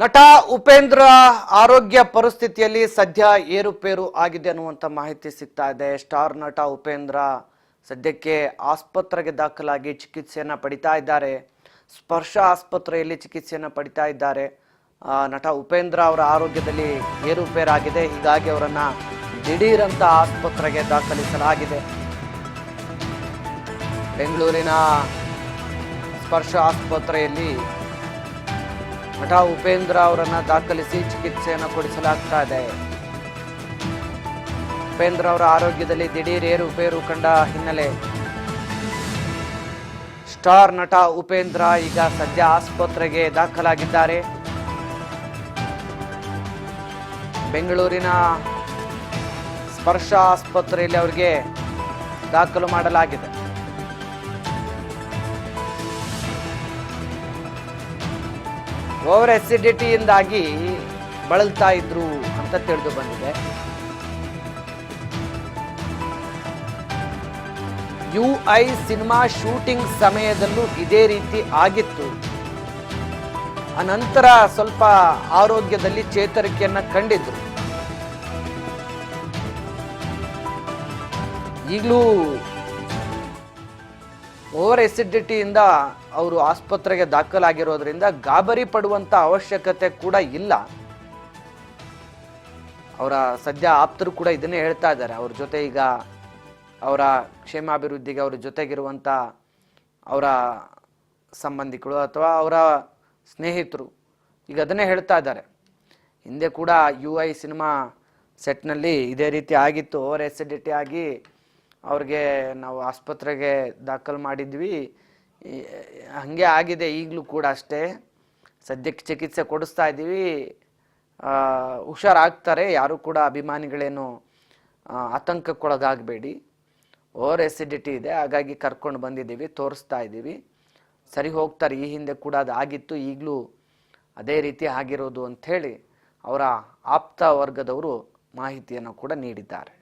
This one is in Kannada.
ನಟ ಉಪೇಂದ್ರ ಆರೋಗ್ಯ ಪರಿಸ್ಥಿತಿಯಲ್ಲಿ ಸದ್ಯ ಏರುಪೇರು ಆಗಿದೆ ಅನ್ನುವಂಥ ಮಾಹಿತಿ ಸಿಗ್ತಾ ಇದೆ. ಸ್ಟಾರ್ ನಟ ಉಪೇಂದ್ರ ಸದ್ಯಕ್ಕೆ ಆಸ್ಪತ್ರೆಗೆ ದಾಖಲಾಗಿ ಚಿಕಿತ್ಸೆಯನ್ನ ಪಡಿತಾ ಇದ್ದಾರೆ. ಸ್ಪರ್ಶ ಆಸ್ಪತ್ರೆಯಲ್ಲಿ ಚಿಕಿತ್ಸೆಯನ್ನ ಪಡಿತಾ ಇದ್ದಾರೆ. ನಟ ಉಪೇಂದ್ರ ಅವರ ಆರೋಗ್ಯದಲ್ಲಿ ಏರುಪೇರಾಗಿದೆ. ಹೀಗಾಗಿ ಅವರನ್ನು ದಿಢೀರಂತ ಆಸ್ಪತ್ರೆಗೆ ದಾಖಲಿಸಲಾಗಿದೆ. ಬೆಂಗಳೂರಿನ ಸ್ಪರ್ಶ ಆಸ್ಪತ್ರೆಯಲ್ಲಿ ನಟ ಉಪೇಂದ್ರ ಅವರನ್ನು ದಾಖಲಿಸಿ ಚಿಕಿತ್ಸೆಯನ್ನು ಕೊಡಿಸಲಾಗ್ತಾ ಇದೆ. ಉಪೇಂದ್ರ ಅವರ ಆರೋಗ್ಯದಲ್ಲಿ ದಿಢೀರ್ ಏರುಪೇರು ಕಂಡ ಹಿನ್ನೆಲೆ. ಸ್ಟಾರ್ ನಟ ಉಪೇಂದ್ರ ಈಗ ಸದ್ಯ ಆಸ್ಪತ್ರೆಗೆ ದಾಖಲಾಗಿದ್ದಾರೆ. ಬೆಂಗಳೂರಿನ ಸ್ಪರ್ಶ ಆಸ್ಪತ್ರೆಯಲ್ಲಿ ಅವರಿಗೆ ದಾಖಲು ಮಾಡಲಾಗಿದೆ. ಓವರ್ ಎಸಿಡಿಟಿಯಿಂದಾಗಿ ಬಳಲ್ತಾ ಇದ್ರು ಅಂತ ತಿಳಿದು ಬಂದಿದೆ. ಯು ಐ ಸಿನಿಮಾ ಶೂಟಿಂಗ್ ಸಮಯದಲ್ಲೂ ಇದೇ ರೀತಿ ಆಗಿತ್ತು. ಅನಂತರ ಸ್ವಲ್ಪ ಆರೋಗ್ಯದಲ್ಲಿ ಚೇತರಿಕೆಯನ್ನ ಕಂಡಿದ್ರು. ಈಗಲೂ ಓವರ್ ಎಸಿಡಿಟಿಯಿಂದ ಅವರು ಆಸ್ಪತ್ರೆಗೆ ದಾಖಲಾಗಿರೋದ್ರಿಂದ ಗಾಬರಿ ಪಡುವಂಥ ಅವಶ್ಯಕತೆ ಕೂಡ ಇಲ್ಲ. ಅವರ ಸದ್ಯ ಆಪ್ತರು ಕೂಡ ಇದನ್ನೇ ಹೇಳ್ತಾ ಇದ್ದಾರೆ. ಅವ್ರ ಜೊತೆ ಈಗ ಅವರ ಕ್ಷೇಮಾಭಿವೃದ್ಧಿಗೆ ಅವ್ರ ಜೊತೆಗಿರುವಂಥ ಅವರ ಸಂಬಂಧಿಕರು ಅಥವಾ ಅವರ ಸ್ನೇಹಿತರು ಈಗ ಅದನ್ನೇ ಹೇಳ್ತಾ ಇದ್ದಾರೆ. ಹಿಂದೆ ಕೂಡ ಯು ಐ ಸಿನಿಮಾ ಸೆಟ್ನಲ್ಲಿ ಇದೇ ರೀತಿ ಆಗಿತ್ತು. ಓವರ್ ಎಸಿಡಿಟಿ ಆಗಿ ಅವ್ರಿಗೆ ನಾವು ಆಸ್ಪತ್ರೆಗೆ ದಾಖಲು ಮಾಡಿದ್ವಿ. ಹಂಗೆ ಆಗಿದೆ ಈಗಲೂ ಕೂಡ ಅಷ್ಟೇ. ಸದ್ಯಕ್ಕೆ ಚಿಕಿತ್ಸೆ ಕೊಡಿಸ್ತಾ ಇದ್ದೀವಿ. ಹುಷಾರಾಗ್ತಾರೆ. ಯಾರು ಕೂಡ ಅಭಿಮಾನಿಗಳೇನು ಆತಂಕಕ್ಕೊಳಗಾಗಬೇಡಿ. ಓವರ್ ಎಸಿಡಿಟಿ ಇದೆ. ಹಾಗಾಗಿ ಕರ್ಕೊಂಡು ಬಂದಿದ್ದೀವಿ, ತೋರಿಸ್ತಾ ಇದ್ದೀವಿ. ಸರಿ ಹೋಗ್ತಾರೆ. ಈ ಹಿಂದೆ ಕೂಡ ಅದು ಆಗಿತ್ತು. ಈಗಲೂ ಅದೇ ರೀತಿ ಆಗಿರೋದು ಅಂಥೇಳಿ ಅವರ ಆಪ್ತ ವರ್ಗದವರು ಮಾಹಿತಿಯನ್ನು ಕೂಡ ನೀಡಿದ್ದಾರೆ.